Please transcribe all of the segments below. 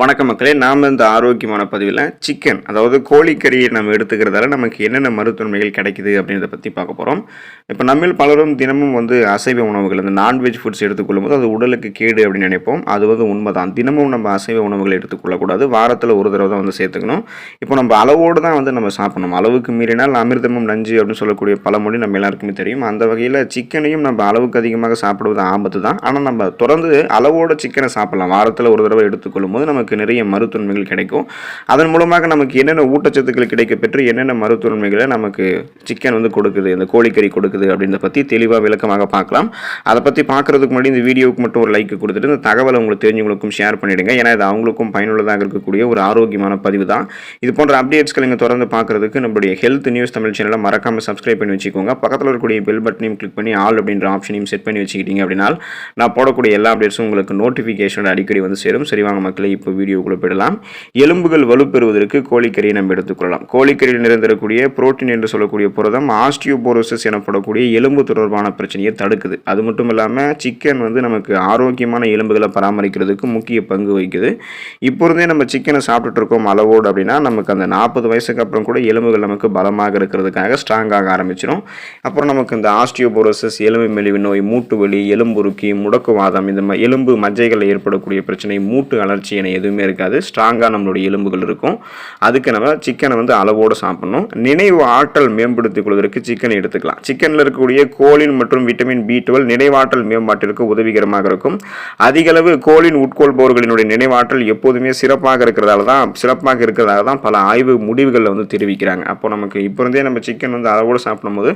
வணக்கம் மக்களே நாம் இந்த ஆரோக்கியமான பதிவில் சிக்கன் அதாவது கோழிக்கறியை நம்ம எடுத்துக்கிறதால நமக்கு என்னென்ன மருத்துவமைகள் கிடைக்குது அப்படின்றத பற்றி பார்க்க போகிறோம் இப்போ நம்மில் பலரும் தினமும் வந்து அசைவ உணவுகள் இந்த நான்வெஜ் ஃபுட்ஸ் எடுத்துக்கொள்ளும் போது அது உடலுக்கு கேடு அப்படின்னு நினைப்போம். அது வந்து உண்மைதான். தினமும் நம்ம அசைவ உணவுகளை எடுத்துக்கொள்ளக்கூடாது. வாரத்தில் ஒரு தடவை தான் வந்து சேர்த்துக்கணும். இப்போ நம்ம அளவோடு தான் வந்து நம்ம சாப்பிடணும். அளவுக்கு மீறினால் அமிர்தமும் நஞ்சு அப்படின்னு சொல்லக்கூடிய பழமொழி நம்ம எல்லாருக்குமே தெரியும். அந்த வகையில் சிக்கனையும் நம்ம அளவுக்கு அதிகமாக சாப்பிடுவது ஆபத்து தான் ஆனால் நம்ம தொடர்ந்து அளவோட சிக்கனை சாப்பிடலாம். வாரத்தில் ஒரு தடவை எடுத்துக்கொள்ளும் போது நமக்கு நிறைய மருத்துவன்மைகள் கிடைக்கும். அதன் மூலமாக நமக்கு என்னென்ன ஊட்டச்சத்துக்கள் கிடைக்கப்பெற்று என்னென்ன மருத்துவன்மைகளை நமக்கு சிக்கன் வந்து கொடுக்குது இந்த கோழிக்கறி கொடுக்குது அப்படின்றத பற்றி தெளிவாக விளக்கமாக பார்க்கலாம். அதை பற்றி பார்க்குறதுக்கு முன்னாடி இந்த வீடியோவுக்கு மட்டும் ஒரு லைக் கொடுத்துட்டு இந்த தகவலை உங்களுக்கு தெரிஞ்சவங்களுக்கும் ஷேர் பண்ணிவிடுங்க ஏன்னா இது அவங்களுக்கும் பயனுள்ளதாக இருக்கக்கூடிய ஒரு ஆரோக்கியமான பதிவு தான். இது போன்ற அப்டேட்ஸ்கள் நீங்கள் தொடர்ந்து பார்க்குறதுக்கு நம்மளுடைய ஹெல்த் நியூஸ் தமிழ் சேனலை மறக்காமல் சப்ஸ்கிரைப் பண்ணி வச்சுக்கோங்க. பக்கத்தில் இருக்கக்கூடிய பெல் பட்டனையும் கிளிக் பண்ணி ஆல் அப்படின்ற ஆப்ஷனையும் செட் பண்ணி வச்சுக்கிட்டீங்க அப்படின்னா நான் போடக்கூடிய எல்லா அப்டேட்ஸும் உங்களுக்கு நோட்டிஃபிகேஷன் அடிக்கடி வந்து சேரும். சரி வாங்க மக்களே இப்போ வீடியோக்குள்ளே போயிடலாம். எலும்புகள் வலுப்பெறுவதற்கு கோழிக்கறியை நம்ம எடுத்துக்கொள்ளலாம் கோழிக்கறியில் நிறைந்திருக்கக்கூடிய புரோட்டீன் என்று சொல்லக்கூடிய புரதம் ஆஸ்டியோபோரோசிஸ் எனப்படக்கூடிய எலும்பு தொடர்பான பிரச்சனையை தடுக்குது. அது மட்டும் இல்லாமல் சிக்கன் வந்து நமக்கு ஆரோக்கியமான எலும்புகளை பராமரிக்கிறதுக்கு முக்கிய பங்கு வகிக்குது. இப்போ இருந்தே நம்ம சிக்கனை சாப்பிட்டுட்டு இருக்கோம் அளவோடு அப்படின்னா நமக்கு அந்த நாற்பது வயசுக்கு அப்புறம் கூட எலும்புகள் நமக்கு பலமாக இருக்கிறதுக்காக ஸ்ட்ராங்காக ஆரம்பிச்சிடும் அப்புறம் நமக்கு இந்த ஆஸ்டியோபோரோசிஸ் எலும்பு மெலிவு நோய் மூட்டு வலி எலும்புருக்கி முடக்குவாதம் இந்த மாதிரி எலும்பு மஜ்ஜைகளில் ஏற்படக்கூடிய பிரச்சனை மூட்டு அலர்ச்சி என எதுவுமே எதுவுமே இருக்காது. ஸ்ட்ராங்காக நம்மளுடைய எலும்புகள் இருக்கும். அதுக்கு நம்ம சிக்கனை வந்து அளவோடு சாப்பிடணும். நினைவு ஆற்றல் மேம்படுத்திக் கொள்வதற்கு சிக்கனை எடுத்துக்கலாம். சிக்கனில் இருக்கக்கூடிய கோலின் மற்றும் விட்டமின் பி டுவெல் நினைவாற்றல் மேம்பாட்டிற்கு உதவிகரமாக இருக்கும். அதிகளவு கோலின் உட்கொள்பவர்களினுடைய நினைவாற்றல் எப்போதுமே சிறப்பாக இருக்கிறதால தான் சிறப்பாக இருக்கிறதாக தான் பல ஆய்வு முடிவுகளில் வந்து தெரிவிக்கிறாங்க. அப்போ நமக்கு இப்போ இருந்தே நம்ம சிக்கன் வந்து அளவோடு சாப்பிடும்போது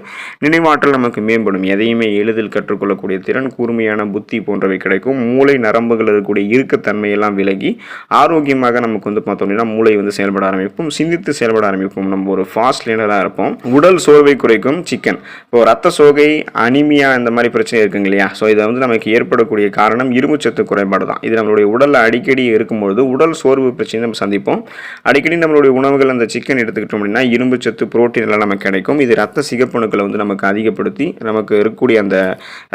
நினைவாற்றல் நமக்கு மேம்படும். எதையுமே எளிதில் கற்றுக்கொள்ளக்கூடிய திறன் கூர்மையான புத்தி போன்றவை கிடைக்கும். மூளை நரம்புகள் இருக்கக்கூடிய இறுக்கத்தன்மையெல்லாம் விலகி ஆரோக்கியமாக நமக்கு வந்து பார்த்தோம் அப்படின்னா மூளை வந்து செயல்பட ஆரம்பிப்போம் சிந்தித்து செயல்பட ஆரம்பிப்போம் நம்ம ஒரு ஃபாஸ்ட் லேனராக இருப்போம். உடல் சோர்வை குறைக்கும் சிக்கன் இப்போ ரத்த சோகை அனிமியா இந்த மாதிரி பிரச்சனை இருக்குங்க இல்லையா? ஸோ இதை வந்து நமக்கு ஏற்படக்கூடிய காரணம் இரும்புச்சத்து குறைபாடு தான். இது நம்மளுடைய உடலில் அடிக்கடி இருக்கும்பொழுது உடல் சோர்வு பிரச்சனை நம்ம சந்திப்போம். அடிக்கடி நம்மளுடைய உணவுகள் அந்த சிக்கன் எடுத்துக்கிட்டோம் அப்படின்னா இரும்புச்சத்து புரோட்டீன் எல்லாம் நமக்கு கிடைக்கும். இது ரத்த சிகப்பணுக்களை வந்து நமக்கு அதிகப்படுத்தி நமக்கு இருக்கக்கூடிய அந்த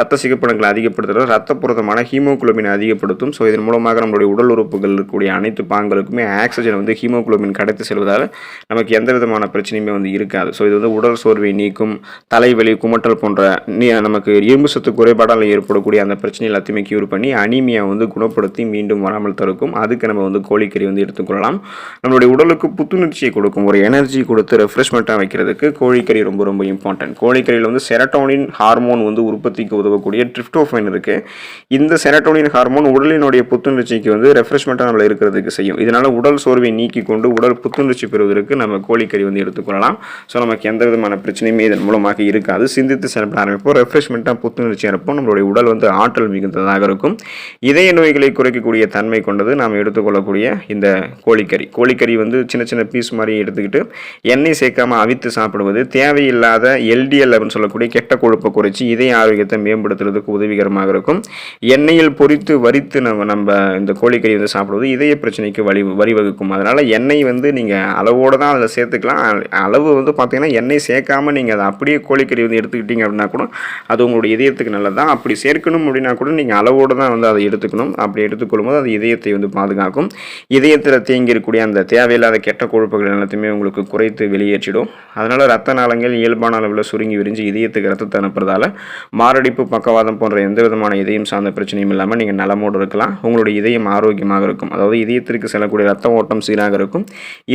ரத்த சிகப்பணுக்களை அதிகப்படுத்துகிற ரத்த புரதமான ஹீமோகுளோபின் அதிகப்படுத்தும். ஸோ இதன் மூலமாக நம்மளுடைய உடல் உறுப்புகள் இருக்கக்கூடிய அனைத்து பாங்களுக்குமே ஆக்சிஜன் வந்து ஹீமோகுளோபின் கடத்தி செல்வதால் நமக்கு எந்த விதமான பிரச்சனையுமே வந்து இருக்காது. ஸோ இது வந்து உடல் சோர்வை நீக்கும் தலைவலி குமட்டல் போன்ற நீ- நமக்கு இரும்பு சத்து குறைபாடால் ஏற்படக்கூடிய அந்த பிரச்சனை எல்லாத்தையுமே கியூர் பண்ணி அனீமியா வந்து குணப்படுத்தி மீண்டும் வராமல் தடுக்கும். அதுக்கு நம்ம வந்து கோழிக்கறி வந்து எடுத்துக்கொள்ளலாம். நம்மளுடைய உடலுக்கு புத்துணர்ச்சியை கொடுக்கும். ஒரு எனர்ஜி கொடுத்து ரெஃப்ரெஷ்மெண்ட்டாக வைக்கிறதுக்கு கோழிக்கறி ரொம்ப ரொம்ப இம்பார்ட்டன்ட் கோழிக்கறியில் வந்து செரட்டோனின் ஹார்மோன் வந்து உற்பத்திக்கு உதவக்கூடிய ட்ரிப்டோஃபைன் இருக்கு. இந்த செரட்டோனின் ஹார்மோன் உடலினுடைய புத்துணர்ச்சிக்கு வந்து ரெஃப்ரெஷ்மெண்ட்டாக நம்மளை இருக்கிறதுக்கு செய்யும். இதனால் உடல் சோர்வை நீக்கி கொண்டு உடல் புத்துணர்ச்சி பெறுவதற்கு நம்ம கோழிக்கறி வந்து எடுத்துக்கொள்ளலாம் ஸோ நமக்கு எந்த விதமான பிரச்சனையுமே இதன் மூலமாக இருக்காது. சிந்தித்து செயல்பட ஆரம்பிப்போம். ரெஃப்ரெஷ்மெண்ட்டாக புத்துணர்ச்சியாக இருப்போம் நம்மளுடைய உடல் வந்து ஆற்றல் மிகுந்ததாக இருக்கும். இதய நோய்களை குறைக்கக்கூடிய தன்மை கொண்டது நாம் எடுத்துக்கொள்ளக்கூடிய இந்த கோழிக்கறி. கோழிக்கறி வந்து சின்ன சின்ன பீஸ் மாதிரி எடுத்துக்கிட்டு எண்ணெய் சேர்க்காம அவித்து சாப்பிடுவது தேவையில்லாத எல்டிஎல் அப்படின்னு சொல்லக்கூடிய கெட்ட கொழுப்பை குறைச்சி இதய ஆரோக்கியத்தை மேம்படுத்துறதுக்கு உதவிகரமாக இருக்கும். எண்ணெயில் பொரித்து வரித்து நம்ம நம்ம இந்த கோழிக்கறி வந்து சாப்பிடுவது இதய பிரச்சனைக்கு வழி வழிவகுக்கும். அதனால் எண்ணெய் வந்து நீங்கள் அளவோடு தான் அதில் சேர்த்துக்கலாம். அளவு வந்து பார்த்தீங்கன்னா எண்ணெய் சேர்க்காம நீங்கள் அதை அப்படியே கோழிக்கறி வந்து எடுத்துக்கிட்டீங்க அப்படின்னா கூட அது உங்களுடைய இதயத்துக்கு நல்லது தான் அப்படி சேர்க்கணும் அப்படின்னா கூட நீங்கள் அளவோடு தான் வந்து அதை எடுத்துக்கணும். அப்படி எடுத்துக்கொள்ளும்போது அது இதயத்தை வந்து பாதுகாக்கும். இதயத்தில் தேங்கி இருக்கக்கூடிய அந்த தேவையில்லாத கெட்ட கொழுப்புகள் எல்லாத்தையுமே உங்களுக்கு குறைத்து வெளியேற்றிடும். அதனால் ரத்த நாளங்கள் இயல்பான அளவில் சுருங்கி விரிஞ்சு இதயத்துக்கு ரத்தத்தை அனுப்புறதால மாரடைப்பு பக்கவாதம் போன்ற எந்த விதமான இதயம் சார்ந்த பிரச்சனையும் இல்லாமல் நீங்கள் நலமோடு இருக்கலாம். உங்களுடைய இதயம் ஆரோக்கியமாக இருக்கும். அதாவது இதயத்திற்கு செல்லக்கூடிய ரத்த ஓட்டம் சீராக இருக்கும்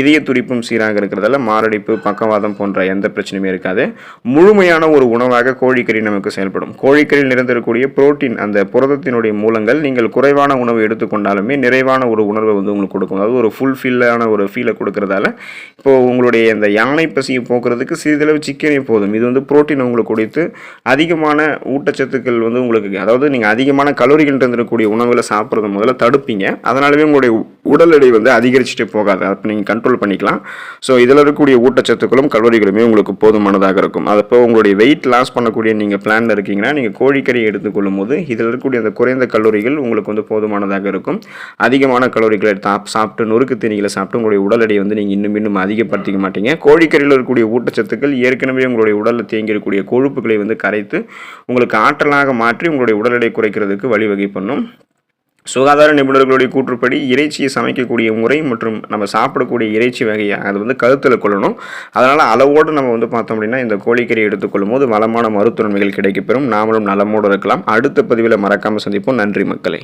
இதய துடிப்பும் சீராக இருக்கிறதால மாரடைப்பு பக்கவாதம் போன்ற எந்த பிரச்சனையுமே இருக்காது. முழுமையான ஒரு உணவாக கோழிக்கறி நமக்கு செயல்படும். கோழிக்கறியில் நிறைந்திருக்கக்கூடிய புரோட்டீன் அந்த புரதத்தினுடைய மூலங்கள் நீங்கள் குறைவான உணவு எடுத்துக்கொண்டாலுமே நிறைவான ஒரு உணர்வை வந்து உங்களுக்கு கொடுக்கும். அதாவது ஒரு ஃபுல்ஃபில்லான ஒரு ஃபீலை கொடுக்கறதால இப்போ உங்களுடைய இந்த யானை பசியை போக்குறதுக்கு சிறிதளவு சிக்கனே போதும். இது வந்து புரோட்டீன் உங்களுக்கு கொடுத்து அதிகமான ஊட்டச்சத்துக்கள் வந்து உங்களுக்கு அதாவது நீங்கள் அதிகமான கலோரிகள் இருந்திருக்கக்கூடிய உணவுகளை சாப்பிட்றது முதல்ல தடுப்பீங்க. அதனாலவே உங்களுடைய உடல் எடை வந்து அதிகரிச்சுட்டு போகாது. அப்போ நீங்கள் கண்ட்ரோல் பண்ணிக்கலாம். ஸோ இதில் இருக்கக்கூடிய ஊட்டச்சத்துக்களும் கலோரிகளுமே உங்களுக்கு போதுமானதாக இருக்கும். அதப்போ உங்களுடைய வெயிட் லாஸ் பண்ணக்கூடிய நீங்கள் பிளானில் இருக்கீங்கன்னா நீங்கள் கோழிக்கறி எடுத்துக்கொள்ளும் போது இதில் இருக்கக்கூடிய அந்த குறைந்த கல்லூரிகள் உங்களுக்கு வந்து போதுமானதாக இருக்கும். அதிகமான கலோரிகளை தாப் சாப்பிட்டு நொறுக்கு தீனிகளை சாப்பிட்டு உங்களுடைய உடல் எடையை வந்து நீங்கள் இன்னும் இன்னும் அதிகப்படுத்திக்க மாட்டீங்க. கோழிக்கறியில் இருக்கக்கூடிய ஊட்டச்சத்துக்கள் ஏற்கனவே உங்களுடைய உடலில் தேங்கியிருக்கக்கூடிய கொழுப்புகளை வந்து கரைத்து உங்களுக்கு ஆற்றலாக மாற்றி உங்களுடைய உடல் எடை குறைக்கிறதுக்கு வழிவகை பண்ணும் சுகாதார நிபுணர்களுடைய கூற்றுப்படி இறைச்சியை சமைக்கக்கூடிய முறை மற்றும் நம்ம சாப்பிடக்கூடிய இறைச்சி வகையை அது வந்து கருத்தில் கொள்ளணும். அதனால் அளவோடு நம்ம வந்து பார்த்தோம் அப்படின்னா இந்த கோழிக்கறி எடுத்துக்கொள்ளும் போது வளமான மருத்துவன்மைகள் கிடைக்கப்பெறும். நாமளும் நலமோடு இருக்கலாம். அடுத்த பதிவில் மறக்காமல் சந்திப்போம். நன்றி மக்களை.